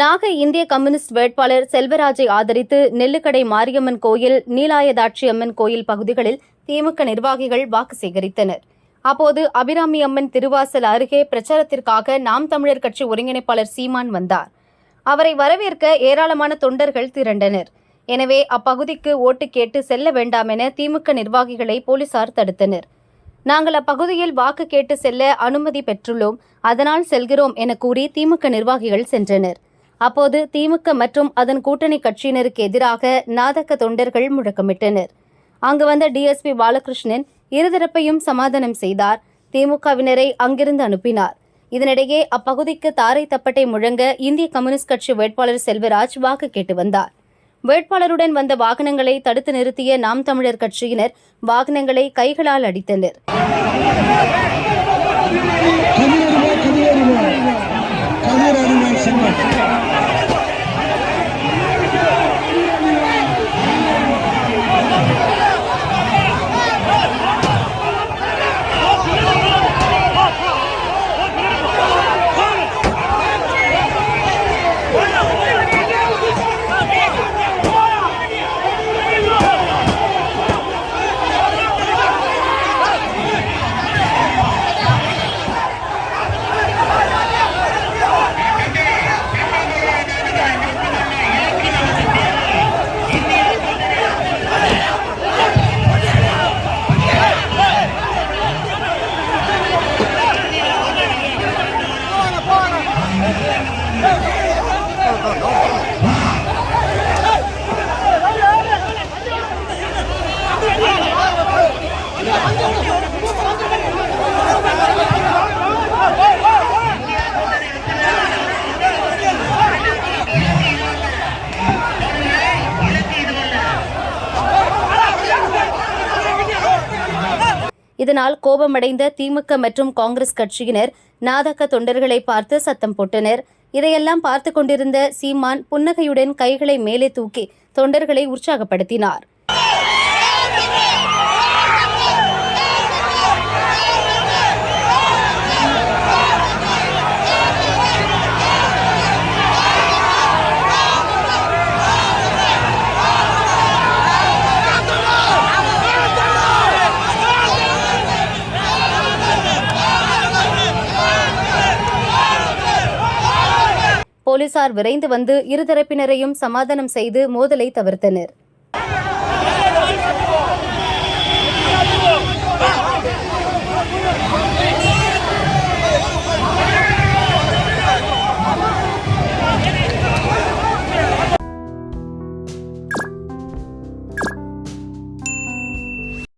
நாகை இந்திய கம்யூனிஸ்ட் வேட்பாளர் செல்வராஜை ஆதரித்து நெல்லுக்கடை மாரியம்மன் கோயில் நீலாயதாட்சி அம்மன் கோயில் பகுதிகளில் திமுக நிர்வாகிகள் வாக்கு சேகரித்தனர். அப்போது அபிராமி அம்மன் திருவாசல் அருகே பிரச்சாரத்திற்காக நாம் தமிழர் கட்சி ஒருங்கிணைப்பாளர் சீமான் வந்தார். அவரை வரவேற்க ஏராளமான தொண்டர்கள் திரண்டனர். எனவே அப்பகுதிக்கு ஓட்டு கேட்டு செல்ல வேண்டாம் என திமுக நிர்வாகிகளை போலீசார் தடுத்தனர். நாங்கள் அப்பகுதியில் வாக்கு கேட்டு செல்ல அனுமதி பெற்றுள்ளோம். அதனால் செல்கிறோம் என கூறி திமுக நிர்வாகிகள் சென்றனர். அப்போது திமுக மற்றும் அதன் கூட்டணி கட்சியினருக்கு எதிராக நாதக்க தொண்டர்கள் முழக்கமிட்டனர். அங்கு வந்த டிஎஸ்பி பாலகிருஷ்ணன் இருதரப்பையும் சமாதானம் செய்தார். திமுகவினரை அங்கிருந்து அனுப்பினார். இதனிடையே அப்பகுதிக்கு தாரை தப்பட்டை முழங்க இந்திய கம்யூனிஸ்ட் கட்சி வேட்பாளர் செல்வராஜ் வாக்கு கேட்டு வந்தார். வேட்பாளருடன் வந்த வாகனங்களை தடுத்து நிறுத்திய நாம் தமிழர் கட்சியினர் வாகனங்களை கைகளால் அடித்தனர். இதனால் கோபமடைந்த திமுக மற்றும் காங்கிரஸ் கட்சியினர் நாதக்க தொண்டர்களை பார்த்து சத்தம் போட்டனர். இதையெல்லாம் பார்த்து கொண்டிருந்த சீமான் புன்னகையுடன் கைகளை மேலே தூக்கி தொண்டர்களை உற்சாகப்படுத்தினார். போலீசார் விரைந்து வந்து இருதரப்பினரையும் சமாதானம் செய்து மோதலை தவிர்த்தனர்.